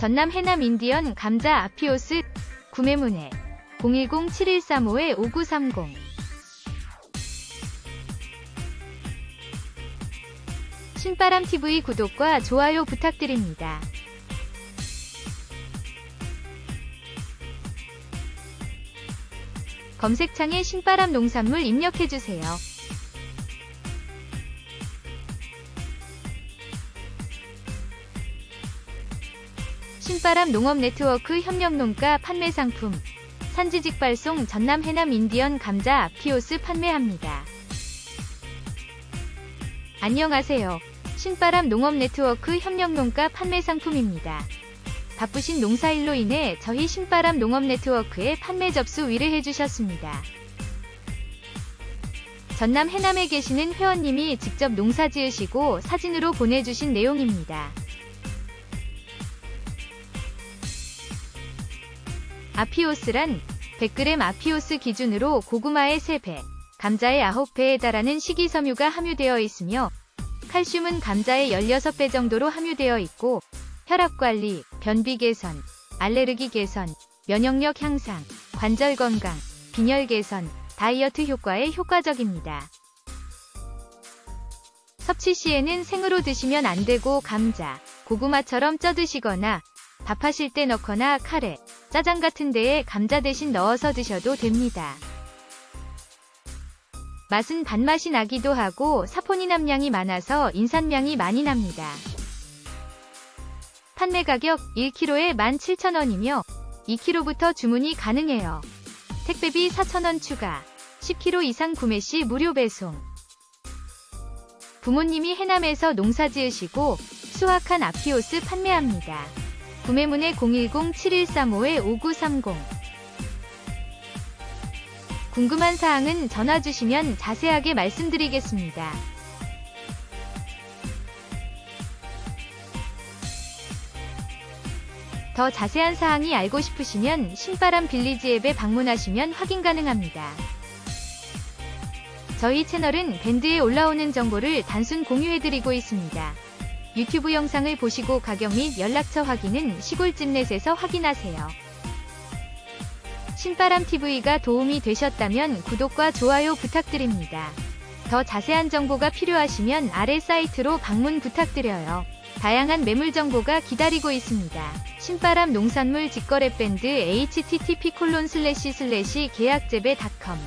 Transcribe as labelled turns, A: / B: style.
A: 전남 해남 인디언 감자 아피오스 구매문의 010-7135-5930 신바람TV 구독과 좋아요 부탁드립니다. 검색창에 신바람 농산물 입력해주세요. 신바람 농업 네트워크 협력 농가 판매 상품 산지직 발송 전남 해남 인디언 감자 아피오스 판매합니다. 안녕하세요. 신바람 농업 네트워크 협력 농가 판매 상품입니다. 바쁘신 농사일로 인해 저희 신바람 농업 네트워크에 판매 접수 위를 해 주셨습니다. 전남 해남에 계시는 회원님이 직접 농사 지으시고 사진으로 보내주신 내용입니다. 아피오스란 100g 아피오스 기준으로 고구마의 3배, 감자의 9배에 달하는 식이섬유가 함유되어 있으며 칼슘은 감자의 16배 정도로 함유되어 있고 혈압관리, 변비 개선, 알레르기 개선, 면역력 향상, 관절 건강, 빈혈 개선, 다이어트 효과에 효과적입니다. 섭취 시에는 생으로 드시면 안 되고 감자, 고구마처럼 쪄 드시거나 밥하실 때 넣거나 카레, 짜장 같은 데에 감자 대신 넣어서 드셔도 됩니다. 맛은 단맛이 나기도 하고 사포닌 함량이 많아서 인산량이 많이 납니다. 판매 가격 1kg에 17,000원이며 2kg부터 주문이 가능해요. 택배비 4,000원 추가, 10kg 이상 구매 시 무료 배송. 부모님이 해남에서 농사 지으시고 수확한 아피오스 판매합니다. 구매문의 010-7135-5930 궁금한 사항은 전화 주시면 자세하게 말씀드리겠습니다. 더 자세한 사항이 알고 싶으시면 신바람 빌리지 앱에 방문하시면 확인 가능합니다. 저희 채널은 밴드에 올라오는 정보를 단순 공유해드리고 있습니다. 유튜브 영상을 보시고 가격 및 연락처 확인은 시골집넷에서 확인하세요. 신바람TV가 도움이 되셨다면 구독과 좋아요 부탁드립니다. 더 자세한 정보가 필요하시면 아래 사이트로 방문 부탁드려요. 다양한 매물 정보가 기다리고 있습니다. 신바람 농산물 직거래 밴드 http:// 계약재배닷컴